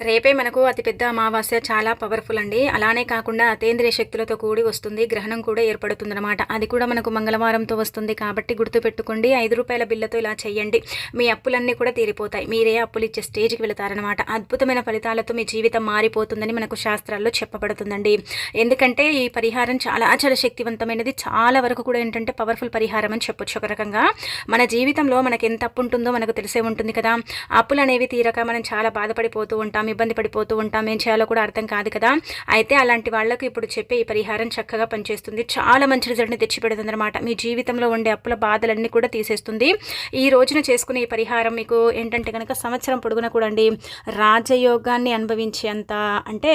రేపే మనకు అతిపెద్ద అమావాస్య చాలా పవర్ఫుల్ అండి. అలానే కాకుండా అతేంద్రియ శక్తులతో కూడి వస్తుంది గ్రహణం కూడా ఏర్పడుతుందన్నమాట. అది కూడా మనకు మంగళవారంతో వస్తుంది కాబట్టి గుర్తుపెట్టుకోండి ఐదు రూపాయల బిల్లతో ఇలా చేయండి. మీ అప్పులన్నీ కూడా తీరిపోతాయి. మీరే అప్పులు ఇచ్చే స్టేజ్కి వెళతారనమాట అద్భుతమైన ఫలితాలతో మీ జీవితం మారిపోతుందని మనకు శాస్త్రాల్లో చెప్పబడుతుందండి. ఎందుకంటే ఈ పరిహారం చాలా చాలా శక్తివంతమైనది. చాలా వరకు కూడా ఏంటంటే పవర్ఫుల్ పరిహారం అని చెప్పొచ్చు ఒక రకంగా. మన జీవితంలో మనకు ఎంత అప్పు ఉంటుందో మనకు తెలిసే ఉంటుంది కదా. అప్పులు అనేవి తీరక మనం చాలా బాధపడిపోతూ ఉంటాం. ఇబ్బంది పడిపోతూ ఉంటాం. ఏం చేయాలో కూడా అర్థం కాదు కదా. అయితే అలాంటి వాళ్ళకు ఇప్పుడు చెప్పే ఈ పరిహారం చక్కగా పనిచేస్తుంది. చాలా మంచి రిజల్ట్ని తెచ్చిపెడుతుంది అనమాట మీ జీవితంలో ఉండే అప్పుల బాధలన్నీ కూడా తీసేస్తుంది. ఈ రోజున చేసుకునే ఈ పరిహారం మీకు ఏంటంటే కనుక సంవత్సరం పొడుగున కూడా అండి రాజయోగాన్ని అనుభవించేంత అంటే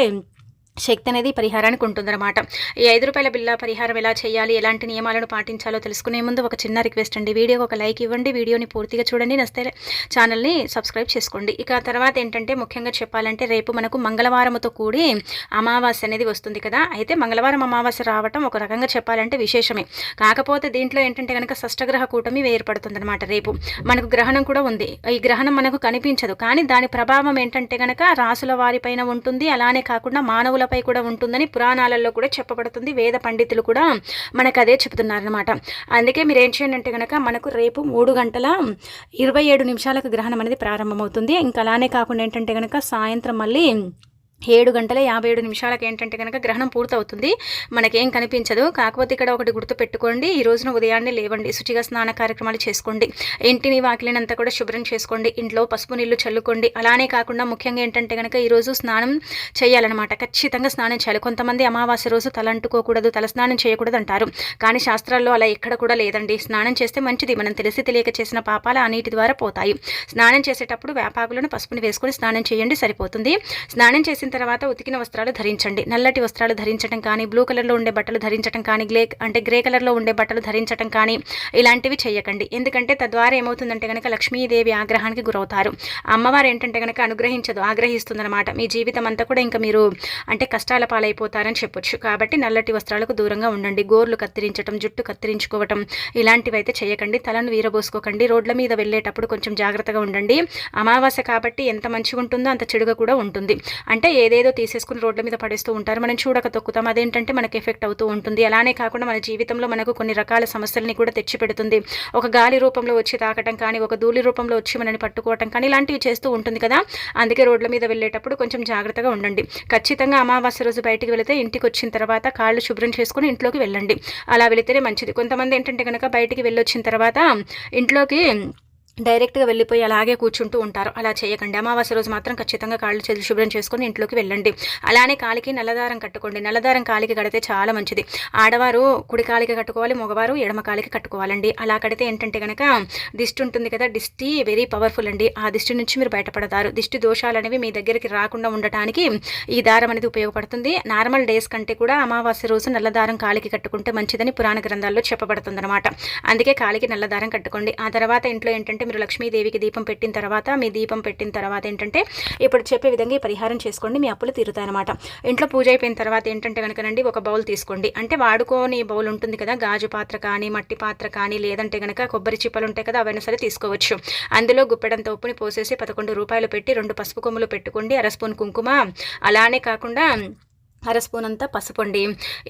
శక్తి అనేది పరిహారానికి ఉంటుందన్నమాట. ఈ ఐదు రూపాయల బిల్ల పరిహారం ఎలా చేయాలి ఎలాంటి నియమాలను పాటించాలో తెలుసుకునే ముందు ఒక చిన్న రిక్వెస్ట్ అండి. వీడియోకి ఒక లైక్ ఇవ్వండి వీడియోని పూర్తిగా చూడండి నస్తే ఛానల్ని సబ్స్క్రైబ్ చేసుకోండి. ఇక తర్వాత ఏంటంటే ముఖ్యంగా చెప్పాలంటే రేపు మనకు మంగళవారంతో కూడి అమావాస్య అనేది వస్తుంది కదా. అయితే మంగళవారం అమావాస్య రావటం ఒక రకంగా చెప్పాలంటే విశేషమే. కాకపోతే దీంట్లో ఏంటంటే కనుక షష్టగ్రహ కూటమి ఏర్పడుతుందన్నమాట రేపు. మనకు గ్రహణం కూడా ఉంది. ఈ గ్రహణం మనకు కనిపించదు. కానీ దాని ప్రభావం ఏంటంటే కనుక రాసుల వారిపైన ఉంటుంది. అలానే కాకుండా మానవుల పై కూడా ఉంటుందని పురాణాలలో కూడా చెప్పబడుతుంది. వేద పండితులు కూడా మనకు అదే చెప్తున్నారనమాట అందుకే మీరు ఏం చేయండి అంటే కనుక మనకు రేపు మూడు గంటల ఇరవై ఏడు నిమిషాలకు గ్రహణం అనేది ప్రారంభమవుతుంది. ఇంకా అలానే కాకుండా ఏంటంటే కనుక సాయంత్రం మళ్ళీ ఏడు గంటల యాభై ఏడు నిమిషాలకు ఏంటంటే కనుక గ్రహణం పూర్తవుతుంది. మనకేం కనిపించదు. కాకపోతే ఇక్కడ ఒకటి గుర్తు పెట్టుకోండి. ఈ రోజున ఉదయాన్నే లేవండి. శుచిగా స్నాన కార్యక్రమాలు చేసుకోండి. ఇంటిని వాకిలినంతా కూడా శుభ్రం చేసుకోండి. ఇంట్లో పసుపు నీళ్ళు చల్లుకోండి. అలానే కాకుండా ముఖ్యంగా ఏంటంటే కనుక ఈరోజు స్నానం చేయాలన్నమాట. ఖచ్చితంగా స్నానం చేయాలి. కొంతమంది అమావాస్య రోజు తలంటుకోకూడదు తల స్నానం చేయకూడదు అంటారు. కానీ శాస్త్రాల్లో అలా ఎక్కడ కూడా లేదండి. స్నానం చేస్తే మంచిది. మనం తెలిసి తెలియక చేసిన పాపాలు ఆ నీటి ద్వారా పోతాయి. స్నానం చేసేటప్పుడు వేపాకులను పసుపుని వేసుకొని స్నానం చేయండి సరిపోతుంది. స్నానం చేసిన తర్వాత ఉతికిన వస్త్రాలు ధరించండి. నల్లటి వస్త్రాలు ధరించడం కానీ బ్లూ కలర్లో ఉండే బట్టలు ధరించడం కానీ గ్లే అంటే గ్రే కలర్లో ఉండే బట్టలు ధరించడం కానీ ఇలాంటివి చేయకండి. ఎందుకంటే తద్వారా ఏమవుతుందంటే కనుక లక్ష్మీదేవి ఆగ్రహానికి గురవుతారు. అమ్మవారు ఏంటంటే కనుక అనుగ్రహించదు ఆగ్రహిస్తుందన్నమాట. మీ జీవితం అంతా కూడా ఇంకా మీరు అంటే కష్టాల పాలైపోతారని చెప్పొచ్చు. కాబట్టి నల్లటి వస్త్రాలకు దూరంగా ఉండండి. గోర్లు కత్తిరించడం జుట్టు కత్తిరించుకోవటం ఇలాంటివి అయితే చేయకండి. తలను వీరబోసుకోకండి. రోడ్ల మీద వెళ్ళేటప్పుడు కొంచెం జాగ్రత్తగా ఉండండి. అమావాస్య కాబట్టి ఎంత మంచిగా ఉంటుందో అంత చెడుగా కూడా ఉంటుంది. అంటే ఏదేదో తీసేసుకుని రోడ్ల మీద పడేస్తూ ఉంటారు. మనం చూడక తొక్కుతాం. అదేంటంటే మనకి ఎఫెక్ట్ అవుతూ ఉంటుంది. అలానే కాకుండా మన జీవితంలో మనకు కొన్ని రకాల సమస్యలని కూడా తెచ్చిపెడుతుంది. ఒక గాలి రూపంలో వచ్చి తాకటం కానీ ఒక ధూళి రూపంలో వచ్చి మనని పట్టుకోవటం కానీ ఇలాంటివి చేస్తూ ఉంటుంది కదా. అందుకే రోడ్ల మీద వెళ్ళేటప్పుడు కొంచెం జాగ్రత్తగా ఉండండి. ఖచ్చితంగా అమావాస్య రోజు బయటికి వెళితే ఇంటికి వచ్చిన తర్వాత కాళ్ళు శుభ్రం చేసుకుని ఇంట్లోకి వెళ్ళండి. అలా వెళితేనే మంచిది. కొంతమంది ఏంటంటే కనుక బయటికి వెళ్ళొచ్చిన తర్వాత ఇంట్లోకి డైరెక్ట్గా వెళ్ళిపోయి అలాగే కూర్చుంటూ ఉంటారు. అలా చేయకండి. అమావాస్య రోజు మాత్రం ఖచ్చితంగా కాళ్ళు చేతులు శుభ్రం చేసుకొని ఇంట్లోకి వెళ్ళండి. అలానే కాలికి నల్లదారం కట్టుకోండి. నల్లదారం కాలికి కడితే చాలా మంచిది. ఆడవారు కుడి కాలికి కట్టుకోవాలి మగవారు ఎడమ కాలికి కట్టుకోవాలండి. అలా కడితే ఏంటంటే కనుక దిష్టి ఉంటుంది కదా దిష్టి వెరీ పవర్ఫుల్ అండి. ఆ దిష్టి నుంచి మీరు బయటపడతారు. దిష్టి దోషాలు అనేవి మీ దగ్గరికి రాకుండా ఉండటానికి ఈ దారం అనేది ఉపయోగపడుతుంది. నార్మల్ డేస్ కంటే కూడా అమావాస్య రోజు నల్లదారం కాలికి కట్టుకుంటే మంచిదని పురాణ గ్రంథాల్లో చెప్పబడుతుంది అందుకే కాలికి నల్లదారం కట్టుకోండి. ఆ తర్వాత ఇంట్లో ఏంటంటే మీరు లక్ష్మీదేవికి దీపం పెట్టిన తర్వాత మీ దీపం పెట్టిన తర్వాత ఏంటంటే ఇప్పుడు చెప్పే విధంగా ఈ పరిహారం చేసుకోండి మీ అప్పులు తీరుతాయన్నమాట. ఇంట్లో పూజ అయిపోయిన తర్వాత ఏంటంటే కనుకనండి ఒక బౌల్ తీసుకోండి. అంటే వాడుకోని బౌల్ ఉంటుంది కదా గాజు పాత్ర కానీ మట్టి పాత్ర కానీ లేదంటే కనుక కొబ్బరి చిప్పలు ఉంటాయి కదా అవైనా సరే తీసుకోవచ్చు. అందులో గుప్పెడంత ఉప్పుని పోసేసి పదకొండు రూపాయలు పెట్టి రెండు పసుపు కొమ్ములు పెట్టుకోండి అర స్పూన్ కుంకుమ. అలానే కాకుండా అర స్పూన్ అంతా పసుపు అండి.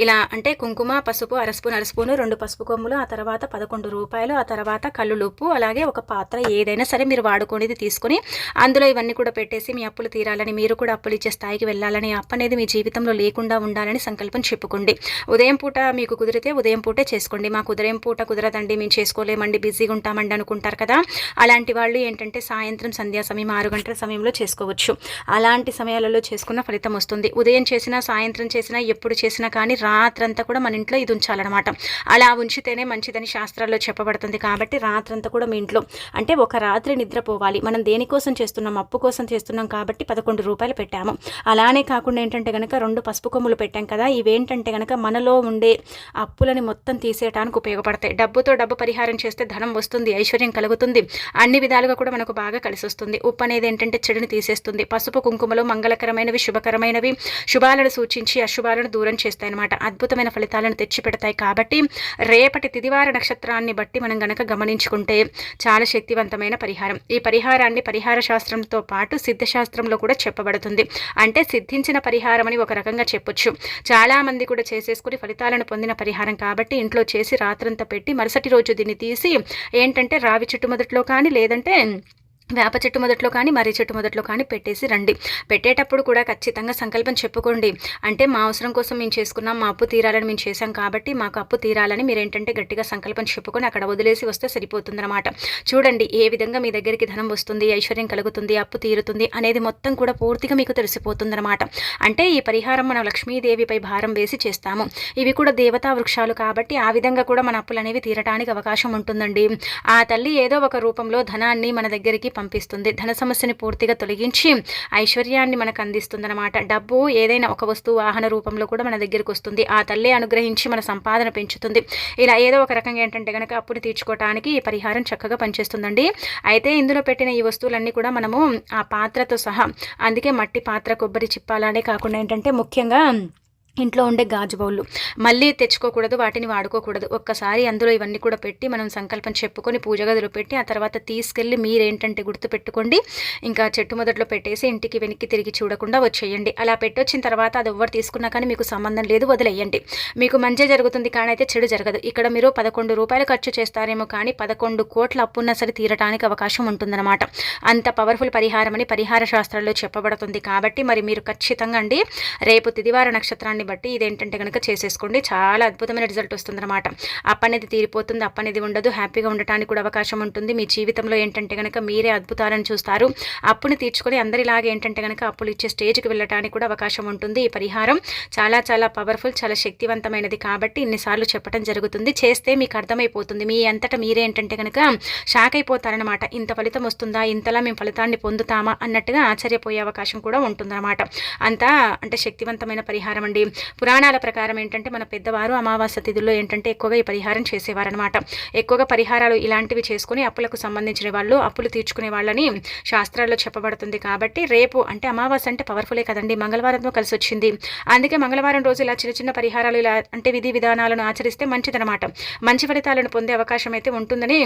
ఇలా అంటే కుంకుమ పసుపు అర స్పూన్ అర రెండు పసుపు కొమ్ములు ఆ తర్వాత పదకొండు రూపాయలు ఆ తర్వాత కల్లులుప్పు అలాగే ఒక పాత్ర ఏదైనా సరే మీరు వాడుకునేది తీసుకొని అందులో ఇవన్నీ కూడా పెట్టేసి మీ అప్పులు తీరాలని మీరు కూడా అప్పులు ఇచ్చే స్థాయికి వెళ్ళాలని అప్పు అనేది మీ జీవితంలో లేకుండా ఉండాలని సంకల్పం చెప్పుకోండి. ఉదయం పూట మీకు కుదిరితే ఉదయం పూటే చేసుకోండి. మాకు ఉదయం పూట కుదరదండి మేము చేసుకోలేమండి బిజీగా ఉంటామండి అనుకుంటారు కదా. అలాంటి వాళ్ళు ఏంటంటే సాయంత్రం సంధ్యా సమయం ఆరు గంటల సమయంలో చేసుకోవచ్చు. అలాంటి సమయాలలో చేసుకున్న ఫలితం వస్తుంది. ఉదయం చేసిన సాయంత్రం సాయంత్రం చేసినా ఎప్పుడు చేసినా కానీ రాత్రంతా కూడా మన ఇంట్లో ఇది ఉంచాలన్నమాట. అలా ఉంచితేనే మంచిదని శాస్త్రాల్లో చెప్పబడుతుంది కాబట్టి రాత్రంతా కూడా మీ ఇంట్లో అంటే ఒక రాత్రి నిద్రపోవాలి మనం దేనికోసం చేస్తున్నాం? అప్పు కోసం చేస్తున్నాం కాబట్టి పదకొండు రూపాయలు పెట్టాము. అలానే కాకుండా ఏంటంటే కనుక రెండు పసుపు కొమ్ములు పెట్టాం కదా ఇవేంటంటే కనుక మనలో ఉండే అప్పులని మొత్తం తీసేయడానికి ఉపయోగపడతాయి. డబ్బుతో డబ్బు పరిహారం చేస్తే ధనం వస్తుంది ఐశ్వర్యం కలుగుతుంది. అన్ని విధాలుగా కూడా మనకు బాగా కలిసి వస్తుంది ఉప్పు అనేది ఏంటంటే చెడుని తీసేస్తుంది. పసుపు కుంకుమలు మంగళకరమైనవి శుభకరమైనవి. శుభాలను సూచి సూచించి అశుభాలను దూరం చేస్తాయన్నమాట. అద్భుతమైన ఫలితాలను తెచ్చిపెడతాయి కాబట్టి రేపటి తిదివార నక్షత్రాన్ని బట్టి మనం గనక గమనించుకుంటే చాలా శక్తివంతమైన పరిహారం. ఈ పరిహారాన్ని పరిహార శాస్త్రంతో పాటు సిద్ధశాస్త్రంలో కూడా చెప్పబడుతుంది. అంటే సిద్ధించిన పరిహారం అని ఒక రకంగా చెప్పొచ్చు. చాలామంది కూడా చేసేసుకుని ఫలితాలను పొందిన పరిహారం కాబట్టి ఇంట్లో చేసి రాత్రంతా పెట్టి మరుసటి రోజు దీన్ని తీసి ఏంటంటే రావి చుట్టుమొదట్లో కానీ లేదంటే వేప చెట్టు మొదట్లో కానీ మర్రి చెట్టు మొదట్లో కానీ పెట్టేసి రండి. పెట్టేటప్పుడు కూడా ఖచ్చితంగా సంకల్పం చెప్పుకోండి. అంటే మా అవసరం కోసం మేము చేసుకున్నాం మా అప్పు తీరాలని మేము చేశాం కాబట్టి మాకు అప్పు తీరాలని మీరు ఏంటంటే గట్టిగా సంకల్పం చెప్పుకొని అక్కడ వదిలేసి వస్తే సరిపోతుందన్నమాట. చూడండి ఏ విధంగా మీ దగ్గరికి ధనం వస్తుంది ఐశ్వర్యం కలుగుతుంది అప్పు తీరుతుంది అనేది మొత్తం కూడా పూర్తిగా మీకు తెలిసిపోతుందన్నమాట. అంటే ఈ పరిహారం మనం లక్ష్మీదేవిపై భారం వేసి చేస్తాము. ఇవి కూడా దేవతా వృక్షాలు కాబట్టి ఆ విధంగా కూడా మన అప్పులు అనేవి తీరటానికి అవకాశం ఉంటుందండి. ఆ తల్లి ఏదో ఒక రూపంలో ధనాన్ని మన దగ్గరికి పంపిస్తుంది. ధన సమస్యని పూర్తిగా తొలగించి ఐశ్వర్యాన్ని మనకు అందిస్తుందన్నమాట. డబ్బు ఏదైనా ఒక వస్తువు వాహన రూపంలో కూడా మన దగ్గరికి వస్తుంది. ఆ తల్లి అనుగ్రహించి మన సంపాదన పెంచుతుంది. ఇలా ఏదో ఒక రకంగా ఏంటంటే కనుక అప్పుని తీర్చుకోవడానికి ఈ పరిహారం చక్కగా పనిచేస్తుందండి. అయితే ఇందులో పెట్టిన ఈ వస్తువులన్నీ కూడా మనము ఆ పాత్రతో సహా అందుకే మట్టి పాత్ర కొబ్బరి చిప్పాలనే కాకుండా ఏంటంటే ముఖ్యంగా ఇంట్లో ఉండే గాజు బౌళ్ళు. మళ్ళీ తెచ్చుకోకూడదు వాటిని వాడుకోకూడదు. ఒక్కసారి అందులో ఇవన్నీ కూడా పెట్టి మనం సంకల్పం చెప్పుకొని పూజ గదిలో పెట్టి ఆ తర్వాత తీసుకెళ్ళి మీరేంటంటే గుర్తు పెట్టుకోండి. ఇంకా చెట్టు మొదట్లో పెట్టేసి ఇంటికి వెనక్కి తిరిగి చూడకుండా వచ్చేయండి. అలా పెట్టొచ్చిన తర్వాత అది ఎవరు తీసుకున్నా కానీ మీకు సంబంధం లేదు వదిలేయండి. మీకు మంచి జరుగుతుంది కానీ అయితే చెడు జరగదు. ఇక్కడ మీరు పదకొండు రూపాయలు ఖర్చు చేస్తారేమో కానీ పదకొండు కోట్ల అప్పున్నా సరే తీరటానికి అవకాశం ఉంటుందన్నమాట. అంత పవర్ఫుల్ పరిహారం అని పరిహార శాస్త్రంలో చెప్పబడుతుంది. కాబట్టి మరి మీరు ఖచ్చితంగా అండి రేపు తిదివార నక్షత్రాన్ని దాన్ని బట్టి ఇదేంటంటే కనుక చేసేసుకోండి. చాలా అద్భుతమైన రిజల్ట్ వస్తుందన్నమాట. అప్ అనేది తీరిపోతుంది అప్ అనేది ఉండదు. హ్యాపీగా ఉండటానికి కూడా అవకాశం ఉంటుంది. మీ జీవితంలో ఏంటంటే కనుక మీరే అద్భుతాలను చూస్తారు. అప్పుని తీర్చుకొని అందరిలాగే ఏంటంటే కనుక అప్పులు ఇచ్చే స్టేజ్కి వెళ్ళడానికి కూడా అవకాశం ఉంటుంది. ఈ పరిహారం చాలా చాలా పవర్ఫుల్ చాలా శక్తివంతమైనది కాబట్టి ఇన్నిసార్లు చెప్పడం జరుగుతుంది. చేస్తే మీకు అర్థమైపోతుంది. మీ అంతటా మీరే ఏంటంటే కనుక షాక్ అయిపోతారనమాట ఇంత ఫలితం వస్తుందా? ఇంతలా మేము ఫలితాన్ని పొందుతామా? అన్నట్టుగా ఆశ్చర్యపోయే అవకాశం కూడా ఉంటుందన్నమాట. అంతా అంటే శక్తివంతమైన పరిహారం అండి. పురాణాల ప్రకారం ఏంటంటే మన పెద్దవారు అమావాస్య తిథుల్లో ఏంటంటే ఎక్కువగా ఈ పరిహారం చేసేవారనమాట ఎక్కువగా పరిహారాలు ఇలాంటివి చేసుకుని అప్పులకు సంబంధించిన వాళ్ళు అప్పులు తీర్చుకునే వాళ్ళని శాస్త్రాల్లో చెప్పబడుతుంది కాబట్టి రేపు అంటే అమావాస్య అంటే పవర్ఫులే కదండి మంగళవారంతో కలిసి వచ్చింది. అందుకే మంగళవారం రోజు ఇలా చిన్న చిన్న పరిహారాలు ఇలా అంటే విధి విధానాలను ఆచరిస్తే మంచిదనమాట మంచి ఫలితాలను పొందే అవకాశం అయితే ఉంటుందని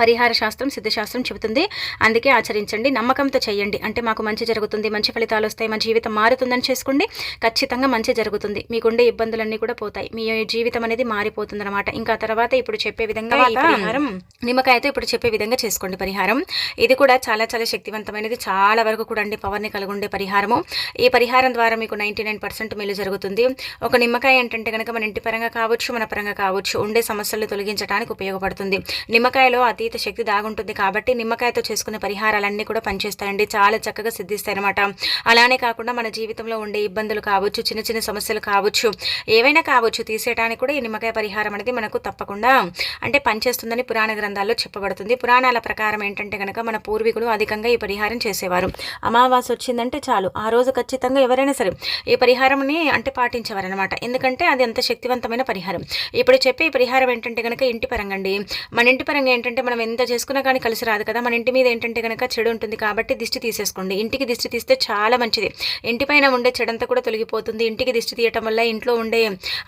పరిహార శాస్త్రం సిద్ధశాస్త్రం చెబుతుంది. అందుకే ఆచరించండి నమ్మకంతో చేయండి. అంటే మాకు మంచి జరుగుతుంది మంచి ఫలితాలు వస్తాయి మా జీవితం మారుతుందని చేసుకోండి. ఖచ్చితంగా మంచి జరుగుతుంది. మీకుండే ఇబ్బందులన్నీ కూడా పోతాయి. మీ జీవితం అనేది మారిపోతుంది అనమాట ఇంకా తర్వాత ఇప్పుడు చెప్పే విధంగా పరిహారం నిమ్మకాయతో ఇప్పుడు చెప్పే విధంగా చేసుకోండి పరిహారం. ఇది కూడా చాలా చాలా శక్తివంతమైనది. చాలా వరకు కూడా అండి పవర్ని కలుగుండే పరిహారము. ఈ పరిహారం ద్వారా మీకు నైంటీ నైన్ పర్సెంట్ మేలు జరుగుతుంది. ఒక నిమ్మకాయ ఏంటంటే కనుక మన ఇంటి పరంగా కావచ్చు మన పరంగా కావచ్చు ఉండే సమస్యలు తొలగించడానికి ఉపయోగపడుతుంది. నిమ్మకాయలో అతి అతీత శక్తి దాగుంటుంది కాబట్టి నిమ్మకాయతో చేసుకునే పరిహారాలన్నీ కూడా పనిచేస్తాయండి. చాలా చక్కగా సిద్ధిస్తాయనమాట అలానే కాకుండా మన జీవితంలో ఉండే ఇబ్బందులు కావచ్చు చిన్న చిన్న సమస్యలు కావచ్చు ఏవైనా కావచ్చు తీసేయడానికి కూడా ఈ నిమ్మకాయ పరిహారం అనేది మనకు తప్పకుండా అంటే పనిచేస్తుందని పురాణ గ్రంథాల్లో చెప్పబడుతుంది. పురాణాల ప్రకారం ఏంటంటే కనుక మన పూర్వీకులు అధికంగా ఈ పరిహారం చేసేవారు. అమావాస్య వచ్చిందంటే చాలు. ఆ రోజు ఖచ్చితంగా ఎవరైనా సరే ఈ పరిహారంని అంటే పాటించేవారు అనమాట ఎందుకంటే అది అంత శక్తివంతమైన పరిహారం. ఇప్పుడు చెప్పే ఈ పరిహారం ఏంటంటే కనుక ఇంటి పరంగా అండి. మన ఇంటి పరంగా ఏంటంటే మన మనం ఎంత చేసుకున్నా కానీ కలిసి రాదు కదా. మన ఇంటి మీద ఏంటంటే కనుక చెడు ఉంటుంది కాబట్టి దిష్టి తీసేసుకోండి. ఇంటికి దిష్టి తీస్తే చాలా మంచిది. ఇంటిపైన ఉండే చెడంతా కూడా తొలగిపోతుంది. ఇంటికి దిష్టి తీయటం వల్ల ఇంట్లో ఉండే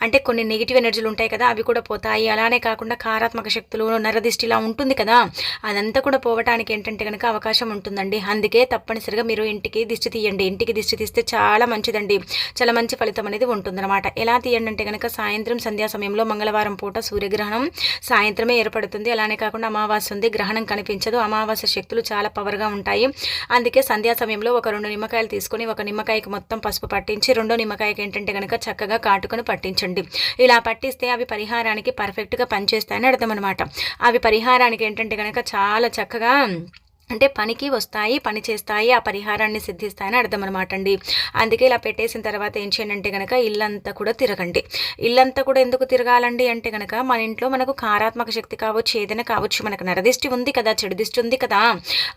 అంటే కొన్ని నెగిటివ్ ఎనర్జీలు ఉంటాయి కదా అవి కూడా పోతాయి. అలానే కాకుండా కారాత్మక శక్తులు నరదిష్టి ఇలా ఉంటుంది కదా. అదంతా కూడా పోవటానికి ఏంటంటే కనుక అవకాశం ఉంటుందండి. అందుకే తప్పనిసరిగా మీరు ఇంటికి దిష్టి తీయండి. ఇంటికి దిష్టి తీస్తే చాలా మంచిదండి. చాలా మంచి ఫలితం అనేది ఉంటుందన్నమాట. ఎలా తీయండి అంటే కనుక సాయంత్రం సంధ్యా సమయంలో మంగళవారం పూట సూర్యగ్రహణం సాయంత్రమే ఏర్పడుతుంది. అలానే కాకుండా అమావాస్య అమావాస్య ఉంది గ్రహణం కనిపించదు. అమావాస్య శక్తులు చాలా పవర్గా ఉంటాయి. అందుకే సంధ్యా సమయంలో ఒక రెండు నిమ్మకాయలు తీసుకొని ఒక నిమ్మకాయకి మొత్తం పసుపు పట్టించి రెండో నిమ్మకాయకి ఏంటంటే కనుక చక్కగా కాటుకొని పట్టించండి. ఇలా పట్టిస్తే అవి పరిహారానికి పర్ఫెక్ట్గా పనిచేస్తాయని అర్థం అనమాట అవి పరిహారానికి ఏంటంటే కనుక చాలా చక్కగా అంటే పనికి వస్తాయి పని చేస్తాయి ఆ పరిహారాన్ని సిద్ధిస్తాయని అర్థం అనమాట అండి అందుకే ఇలా పెట్టేసిన తర్వాత ఏం చేయండి అంటే కనుక ఇల్లంతా కూడా తిరగండి. ఇల్లంతా కూడా ఎందుకు తిరగాలండి అంటే కనుక మన ఇంట్లో మనకు కారాత్మక శక్తి కావచ్చు ఏదైనా కావచ్చు మనకు నరదిష్టి ఉంది కదా చెడు దిష్టి ఉంది కదా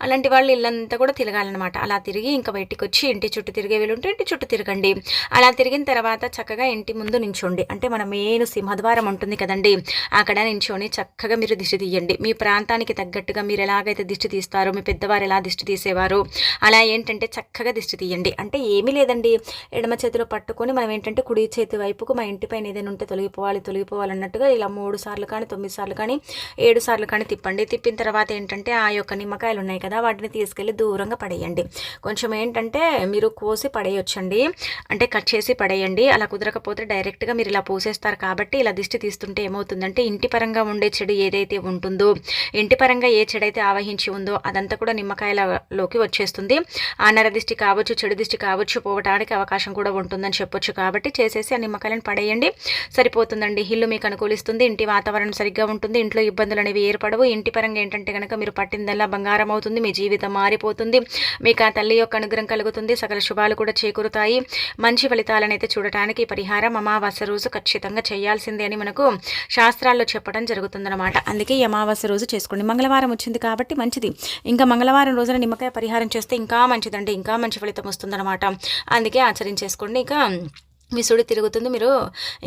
అలాంటి వాళ్ళు ఇల్లంతా కూడా తిరగాలన్నమాట. అలా తిరిగి ఇంకా బయటికి వచ్చి ఇంటి చుట్టూ తిరిగే వీలుంటే ఇంటి చుట్టూ తిరగండి. అలా తిరిగిన తర్వాత చక్కగా ఇంటి ముందు నించోండి. అంటే మన మెయిన్ సింహద్వారం ఉంటుంది కదండి. అక్కడ నించోని చక్కగా మీరు దిష్టి తీయండి. మీ ప్రాంతానికి తగ్గట్టుగా మీరు ఎలాగైతే దిష్టి తీస్తారో మీ పెద్దవారు ఎలా దిష్టి తీసేవారు? అలా ఏంటంటే చక్కగా దిష్టి తీయండి. అంటే ఏమీ లేదండి. ఎడమ చేతిలో పట్టుకొని మనం ఏంటంటే కుడి చేతి వైపుకు మా ఇంటి పైన ఏదైనా ఉంటే తొలగిపోవాలి తొలగిపోవాలి అన్నట్టుగా ఇలా మూడు సార్లు కానీ తొమ్మిది సార్లు కానీ ఏడు సార్లు కానీ తిప్పండి. తిప్పిన తర్వాత ఏంటంటే ఆ యొక్క నిమ్మకాయలు ఉన్నాయి కదా వాటిని తీసుకెళ్ళి దూరంగా పడేయండి. కొంచెం ఏంటంటే మీరు కోసి పడేయొచ్చండి. అంటే కట్ చేసి పడేయండి. అలా కుదరకపోతే డైరెక్ట్గా మీరు ఇలా పోసేస్తారు కాబట్టి ఇలా దిష్టి తీస్తుంటే ఏమవుతుందంటే ఇంటి పరంగా ఉండే చెడు ఏదైతే ఉంటుందో ఇంటి పరంగా ఏ చెడు అయితే ఆవహించి ఉందో అదంతా కూడా నిమ్మకాయలలోకి వచ్చేస్తుంది. ఆ నరదిష్టి కావచ్చు చెడు దిష్టి కావచ్చు పోవటానికి అవకాశం కూడా ఉంటుందని చెప్పొచ్చు కాబట్టి చేసేసి ఆ నిమ్మకాయలను పడేయండి. సరిపోతుందండి. ఇల్లు మీకు అనుకూలిస్తుంది. ఇంటి వాతావరణం సరిగ్గా ఉంటుంది. ఇంట్లో ఇబ్బందులు అనేవి ఏర్పడవు. ఇంటి పరంగా ఏంటంటే కనుక మీరు పట్టిందల్లా బంగారం అవుతుంది. మీ జీవితం మారిపోతుంది. మీకు ఆ తల్లి యొక్క అనుగ్రహం కలుగుతుంది. సకల శుభాలు కూడా చేకూరుతాయి. మంచి ఫలితాలను అయితే చూడటానికి పరిహారం అమావాస్య రోజు ఖచ్చితంగా చేయాల్సిందే అని మనకు శాస్త్రాల్లో చెప్పడం జరుగుతుందన్నమాట. అందుకే ఈ అమావాస్య రోజు చేసుకోండి. మంగళవారం వచ్చింది కాబట్టి మంచిది. ఇంకా ఇంకా మంగళవారం రోజున నిమ్మకాయ పరిహారం చేస్తే ఇంకా మంచిదండి ఇంకా మంచి ఫలితం వస్తుందన్నమాట. అందుకే ఆచరించేసుకోండి. ఇంకా మీ సుడి తిరుగుతుంది. మీరు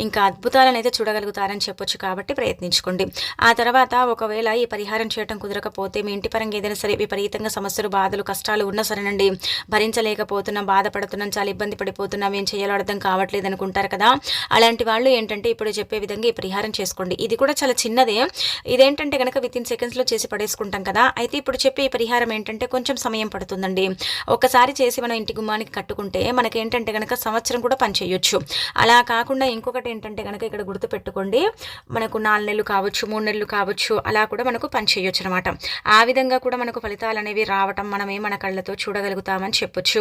ఇంకా అద్భుతాలను అయితే చూడగలుగుతారని చెప్పొచ్చు కాబట్టి ప్రయత్నించుకోండి. ఆ తర్వాత ఒకవేళ ఈ పరిహారం చేయడం కుదరకపోతే మీ ఇంటి పరంగా ఏదైనా సరే విపరీతంగా సమస్యలు బాధలు కష్టాలు ఉన్నా సరేనండి. భరించలేకపోతున్నాం బాధపడుతున్నాం చాలా ఇబ్బంది పడిపోతున్నాం ఏం చేయాలో అర్థం కావట్లేదు అనుకుంటారు కదా. అలాంటి వాళ్ళు ఏంటంటే ఇప్పుడు చెప్పే విధంగా ఈ పరిహారం చేసుకోండి. ఇది కూడా చాలా చిన్నదే. ఇదేంటంటే కనుక విత్ ఇన్ సెకండ్స్లో చేసి పడేసుకుంటాం కదా. అయితే ఇప్పుడు చెప్పే ఈ పరిహారం ఏంటంటే కొంచెం సమయం పడుతుందండి. ఒకసారి చేసి మనం ఇంటి గుమ్మానికి కట్టుకుంటే మనకేంటంటే కనుక సంవత్సరం కూడా పనిచేయొచ్చు. అలా కాకుండా ఇంకొకటి ఏంటంటే కనుక ఇక్కడ గుర్తుపెట్టుకోండి. మనకు నాలుగు నెలలు కావచ్చు మూడు నెలలు కావచ్చు అలా కూడా మనకు పనిచేయొచ్చు అనమాట ఆ విధంగా కూడా మనకు ఫలితాలు అనేవి రావటం మనమే మన కళ్ళతో చూడగలుగుతామని చెప్పొచ్చు.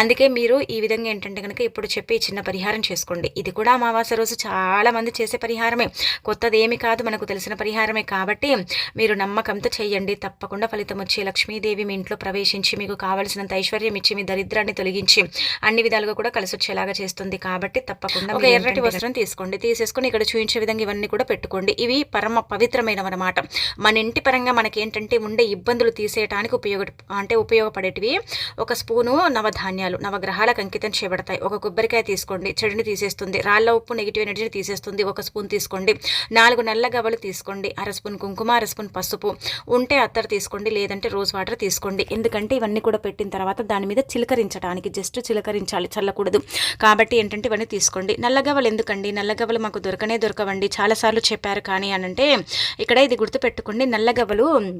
అందుకే మీరు ఈ విధంగా ఏంటంటే కనుక ఇప్పుడు చెప్పి చిన్న పరిహారం చేసుకోండి. ఇది కూడా అమావాస్య రోజు చాలా మంది చేసే పరిహారమే. కొత్తది ఏమి కాదు మనకు తెలిసిన పరిహారమే కాబట్టి మీరు నమ్మకంతో చేయండి. తప్పకుండా ఫలితం వచ్చి లక్ష్మీదేవి మీ ఇంట్లో ప్రవేశించి మీకు కావలసినంత ఐశ్వర్యం ఇచ్చి మీ దరిద్రాన్ని తొలగించి అన్ని విధాలుగా కూడా కలిసి వచ్చేలాగా చేస్తుంది కాబట్టి తప్పకుండా ఒక ఎర్రటి వస్త్రం తీసుకోండి. తీసేసుకొని ఇక్కడ చూపించే విధంగా ఇవన్నీ కూడా పెట్టుకోండి. ఇవి పరమ పవిత్రమైనవన్నమాట మన ఇంటి పరంగా మనకి ఏంటంటే ఉండే ఇబ్బందులు తీసేయడానికి ఉపయోగ అంటే ఉపయోగపడేటివి ఒక స్పూను నవధాన్యాలు నవగ్రహాలకు అంకితం చేయబడతాయి. ఒక కొబ్బరికాయ తీసుకోండి చెడుని తీసేస్తుంది. రాళ్ళ ఉప్పు నెగిటివ్ ఎనర్జీని తీసేస్తుంది. ఒక స్పూన్ తీసుకోండి. నాలుగు నల్ల గవ్వలు తీసుకోండి. అర స్పూన్ కుంకుమ అర స్పూన్ పసుపు. ఉంటే అత్తరు తీసుకోండి లేదంటే రోజ్ వాటర్ తీసుకోండి. ఎందుకంటే ఇవన్నీ కూడా పెట్టిన తర్వాత దాని మీద చిలకరించడానికి జస్ట్ చిలకరించాలి చల్లకూడదు. కాబట్టి ఏంటంటే ఇవన్నీ తీసుకోండి. నల్లగవ్వలు ఎందుకండి? నల్లగవ్వలు మాకు దొరకనే దొరకవండి. చాలాసార్లు చెప్పారు కానీ అనంటే ఇక్కడ ఇది గుర్తుపెట్టుకోండి. నల్లగవ్వలు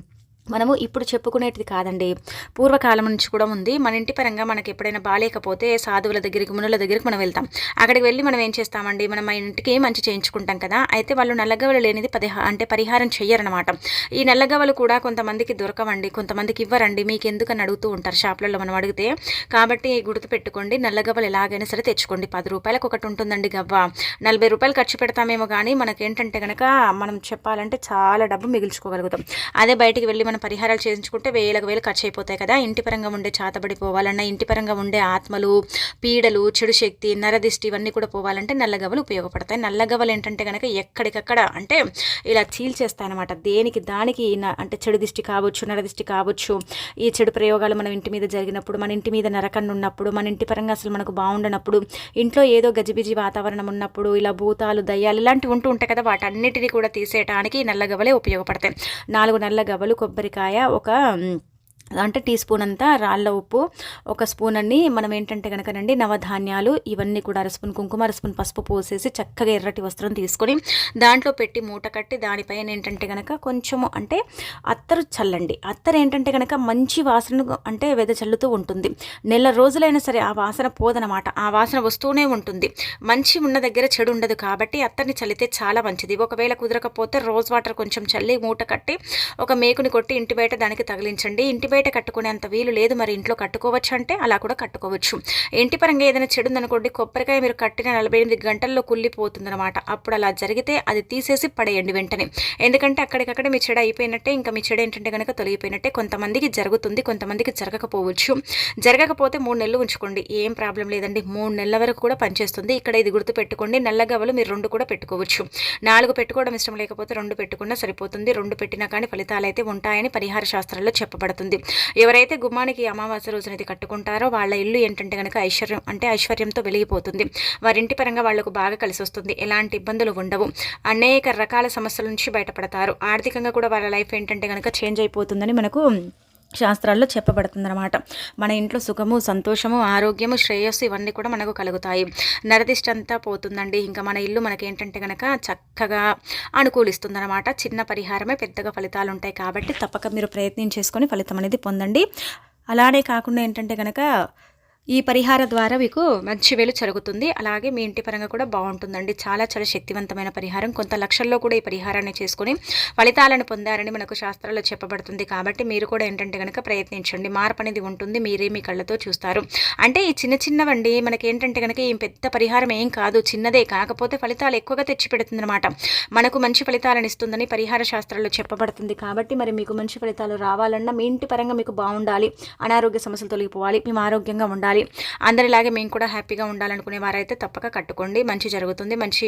మనము ఇప్పుడు చెప్పుకునేటిది కాదండి. పూర్వకాలం నుంచి కూడా ఉంది. మన ఇంటి పరంగా మనకి ఎప్పుడైనా బాగాలేకపోతే సాధువుల దగ్గరికి మునుల దగ్గరికి మనం వెళ్తాం. అక్కడికి వెళ్ళి మనం ఏం చేస్తామండి? మనం మన ఇంటికి మంచి చేయించుకుంటాం కదా? అయితే వాళ్ళు నల్లగవలు లేనిది పదిహా అంటే పరిహారం చెయ్యరనమాట ఈ నల్లగవలు కూడా కొంతమందికి దొరకవండి. కొంతమందికి ఇవ్వరండి. మీకు ఎందుకని అడుగుతూ ఉంటారు షాప్లలో మనం అడిగితే. కాబట్టి గుర్తు పెట్టుకోండి నల్లగవ్వలు ఎలాగైనా సరే తెచ్చుకోండి. పది రూపాయలకు ఒకటి ఉంటుందండి గవ్వ. నలభై రూపాయలు ఖర్చు పెడతామేమో కానీ మనకేంటంటే కనుక మనం చెప్పాలంటే చాలా డబ్బు మిగిల్చుకోగలుగుతాం. అదే బయటికి వెళ్ళి మనం పరిహారాలు చేయించుకుంటే వేలకు వేలు ఖర్చు అయిపోతాయి కదా. ఇంటి పరంగా ఉండే చాతబడి పోవాలన్నా ఇంటి పరంగా ఉండే ఆత్మలు పీడలు చెడు శక్తి నరదిష్టి ఇవన్నీ కూడా పోవాలంటే నల్లగవ్వలు ఉపయోగపడతాయి. నల్లగవ్వలు ఏంటంటే కనుక ఎక్కడికక్కడ అంటే ఇలా చీల్చేస్తాయన్నమాట దేనికి దానికి అంటే చెడు దిష్టి కావచ్చు నరదిష్టి కావచ్చు ఈ చెడు ప్రయోగాలు మనం ఇంటి మీద జరిగినప్పుడు మన ఇంటి మీద నరకన్ను ఉన్నప్పుడు మన ఇంటి పరంగా అసలు మనకు బాగుండనప్పుడు ఇంట్లో ఏదో గజిబిజి వాతావరణం ఉన్నప్పుడు ఇలా భూతాలు దయ్యాలు ఇలాంటివి ఉంటూ ఉంటాయి కదా. వాటన్నిటిని కూడా తీసేయడానికి నల్లగవ్వలే ఉపయోగపడతాయి. నాలుగు నల్లగవ్వలు కొబ్బరి కొబ్బరికాయ ఒక అంటే టీ స్పూన్ అంతా రాళ్ళ ఉప్పు ఒక స్పూన్ అన్ని మనం ఏంటంటే కనుకనండి నవధాన్యాలు ఇవన్నీ కూడా అరస్పూన్ కుంకుమ అరస్పూన్ పసుపు పోసేసి చక్కగా ఎర్రటి వస్త్రం తీసుకొని దాంట్లో పెట్టి మూట కట్టి దానిపైన ఏంటంటే కనుక కొంచెము అంటే అత్తరు చల్లండి. అత్తరు ఏంటంటే కనుక మంచి వాసన అంటే వెద చల్లుతూ ఉంటుంది. నెల రోజులైనా సరే ఆ వాసన పోదనమాట. ఆ వాసన వస్తూనే ఉంటుంది. మంచి ఉన్న దగ్గర చెడు ఉండదు కాబట్టి అత్తర్ని చల్లితే చాలా మంచిది. ఒకవేళ కుదరకపోతే రోజ్ వాటర్ కొంచెం చల్లి మూట కట్టి ఒక మేకుని కొట్టి ఇంటి బయట దానికి తగిలించండి. ఇంటి బయట బయట కట్టుకునేంత వీలు లేదు. మరి ఇంట్లో కట్టుకోవచ్చు అంటే అలా కూడా కట్టుకోవచ్చు. ఇంటి పరంగా ఏదైనా చెడు ఉందనుకోండి కొబ్బరికాయ మీరు కట్టిన నలభై ఎనిమిది గంటల్లో కుళ్ళిపోతుందన్నమాట. అప్పుడు అలా జరిగితే అది తీసేసి పడేయండి వెంటనే. ఎందుకంటే అక్కడికక్కడ మీ చెడు అయిపోయినట్టే ఇంకా మీ చెడు ఏంటంటే కనుక తొలగిపోయినట్టే కొంతమందికి జరుగుతుంది కొంతమందికి జరగకపోవచ్చు. జరగకపోతే మూడు నెలలు ఉంచుకోండి. ఏం ప్రాబ్లం లేదండి. మూడు నెలల వరకు కూడా పనిచేస్తుంది. ఇక్కడ ఇది గుర్తు పెట్టుకోండి నల్లగవ్వలు మీరు రెండు కూడా పెట్టుకోవచ్చు. నాలుగు పెట్టుకోవడం ఇష్టం లేకపోతే రెండు పెట్టుకున్నా సరిపోతుంది. రెండు పెట్టినా కానీ ఫలితాలు అయితే ఉంటాయని పరిహార శాస్త్రంలో చెప్పబడుతుంది. ఎవరైతే గుమ్మానికి అమావాస్య రోజునైతే కట్టుకుంటారో వాళ్ళ ఇల్లు ఏంటంటే కనుక ఐశ్వర్యం అంటే ఐశ్వర్యంతో వెలిగిపోతుంది. వారింటి పరంగా వాళ్ళకు బాగా కలిసి వస్తుంది. ఎలాంటి ఇబ్బందులు ఉండవు. అనేక రకాల సమస్యల నుంచి బయటపడతారు. ఆర్థికంగా కూడా వాళ్ళ లైఫ్ ఏంటంటే కనుక చేంజ్ అయిపోతుందని మనకు శాస్త్రాల్లో చెప్పబడుతుందన్నమాట. మన ఇంట్లో సుఖము సంతోషము ఆరోగ్యము శ్రేయస్సు ఇవన్నీ కూడా మనకు కలుగుతాయి. నరదిష్ట అంతా పోతుందండి. ఇంకా మన ఇల్లు మనకి ఏంటంటే కనుక చక్కగా అనుకూలిస్తుందన్నమాట. చిన్న పరిహారమే పెద్దగా ఫలితాలు ఉంటాయి కాబట్టి తప్పక మీరు ప్రయత్నం చేసుకొని ఫలితం అనేది పొందండి. అలానే కాకుండా ఏంటంటే కనుక ఈ పరిహార ద్వారా మీకు మంచి వేలు జరుగుతుంది. అలాగే మీ ఇంటి పరంగా కూడా బాగుంటుందండి. చాలా చాలా శక్తివంతమైన పరిహారం. కొంత లక్షల్లో కూడా ఈ పరిహారాన్ని చేసుకుని ఫలితాలను పొందారని మనకు శాస్త్రాల్లో చెప్పబడుతుంది. కాబట్టి మీరు కూడా ఏంటంటే కనుక ప్రయత్నించండి. మార్పు అనేది ఉంటుంది. మీరే మీ కళ్ళతో చూస్తారు. అంటే ఈ చిన్న చిన్నవండి మనకి ఏంటంటే కనుక ఈ పెద్ద పరిహారం ఏం కాదు. చిన్నదే కాకపోతే ఫలితాలు ఎక్కువగా తెచ్చిపెడుతుందన్నమాట మనకు మంచి ఫలితాలను ఇస్తుందని పరిహార శాస్త్రాల్లో చెప్పబడుతుంది. కాబట్టి మరి మీకు మంచి ఫలితాలు రావాలన్నా మీ ఇంటి పరంగా మీకు బాగుండాలి. అనారోగ్య సమస్యలు తొలగిపోవాలి. మేము ఆరోగ్యంగా ఉండాలి. ఉండాలి. అందరిలాగే మేము కూడా హ్యాపీగా ఉండాలనుకునే వారైతే తప్పక కట్టుకోండి. మంచి జరుగుతుంది. మంచి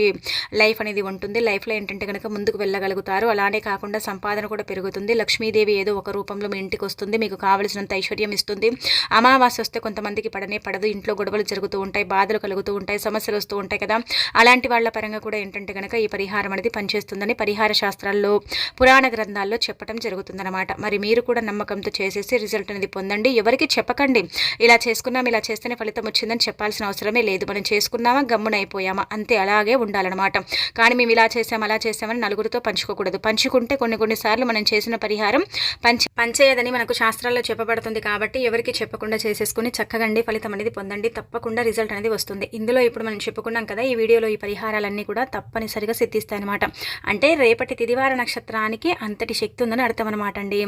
లైఫ్ అనేది ఉంటుంది. లైఫ్లో ఏంటంటే కనుక ముందుకు వెళ్ళగలుగుతారు. అలానే కాకుండా సంపాదన కూడా పెరుగుతుంది. లక్ష్మీదేవి ఏదో ఒక రూపంలో మీ ఇంటికి వస్తుంది. మీకు కావలసినంత ఐశ్వర్యం ఇస్తుంది. అమావాస్య వస్తే కొంతమందికి పడనే పడదు. ఇంట్లో గొడవలు జరుగుతూ ఉంటాయి. బాధలు కలుగుతూ ఉంటాయి. సమస్యలు వస్తూ ఉంటాయి కదా. అలాంటి వాళ్ళ పరంగా కూడా ఏంటంటే కనుక ఈ పరిహారం అనేది పనిచేస్తుందని పరిహార శాస్త్రాల్లో పురాణ గ్రంథాల్లో చెప్పడం జరుగుతుందన్నమాట. మరి మీరు కూడా నమ్మకంతో చేసేసి రిజల్ట్ అనేది పొందండి. ఎవరికి చెప్పకండి. ఇలా చేసుకున్నాం ఇలా చేస్తేనే ఫలితం వచ్చిందని చెప్పాల్సిన అవసరమే లేదు. మనం చేసుకున్నామా గమ్మున అయిపోయామా అంతే అలాగే ఉండాలన్నమాట. కానీ మేము ఇలా చేసాం అలా చేసామని నలుగురితో పంచుకోకూడదు. పంచుకుంటే కొన్ని కొన్నిసార్లు మనం చేసిన పరిహారం పంచ పంచేయదని మనకు శాస్త్రాల్లో చెప్పబడుతుంది కాబట్టి ఎవరికి చెప్పకుండా చేసేసుకుని చక్కగా ఫలితం అనేది పొందండి. తప్పకుండా రిజల్ట్ అనేది వస్తుంది. ఇందులో ఇప్పుడు మనం చెప్పుకున్నాం కదా ఈ వీడియోలో ఈ పరిహారాలన్నీ కూడా తప్పనిసరిగా సిద్ధిస్తాయన్నమాట. అంటే రేపటి తిదివార నక్షత్రానికి అంతటి శక్తి ఉందని అర్థం అనమాట అండి.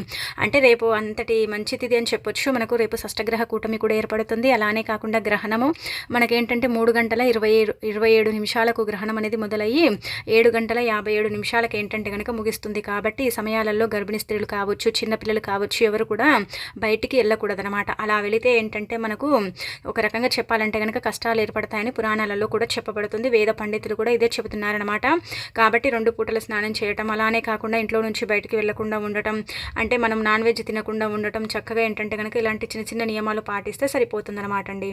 అంటే రేపు అంతటి మంచి తిది అని చెప్పొచ్చు. మనకు రేపు షష్టగ్రహ కూటమి కూడా ఏర్పడుతుంది. అలానే కాకుండా గ్రహణము. మనకేంటంటే మూడు గంటల ఇరవై ఏడు ఇరవై ఏడు నిమిషాలకు గ్రహణం అనేది మొదలయ్యి ఏడు గంటల యాభై ఏడు నిమిషాలకు ఏంటంటే కనుక ముగిస్తుంది కాబట్టి ఈ సమయాలలో గర్భిణీ స్త్రీలు కావచ్చు చిన్నపిల్లలు కావచ్చు ఎవరు కూడా బయటికి వెళ్ళకూడదనమాట అలా వెళితే ఏంటంటే మనకు ఒక రకంగా చెప్పాలంటే కనుక కష్టాలు ఏర్పడతాయని పురాణాలలో కూడా చెప్పబడుతుంది. వేద పండితులు కూడా ఇదే చెబుతున్నారనమాట కాబట్టి రెండు పూటల స్నానం చేయటం అలానే కాకుండా ఇంట్లో నుంచి బయటికి వెళ్ళకుండా ఉండటం అంటే మనం నాన్ వెజ్ తినకుండా ఉండటం చక్కగా ఏంటంటే కనుక ఇలాంటి చిన్న చిన్న నియమాలు పాటిస్తే సరిపోతుంది అనమాట అండి.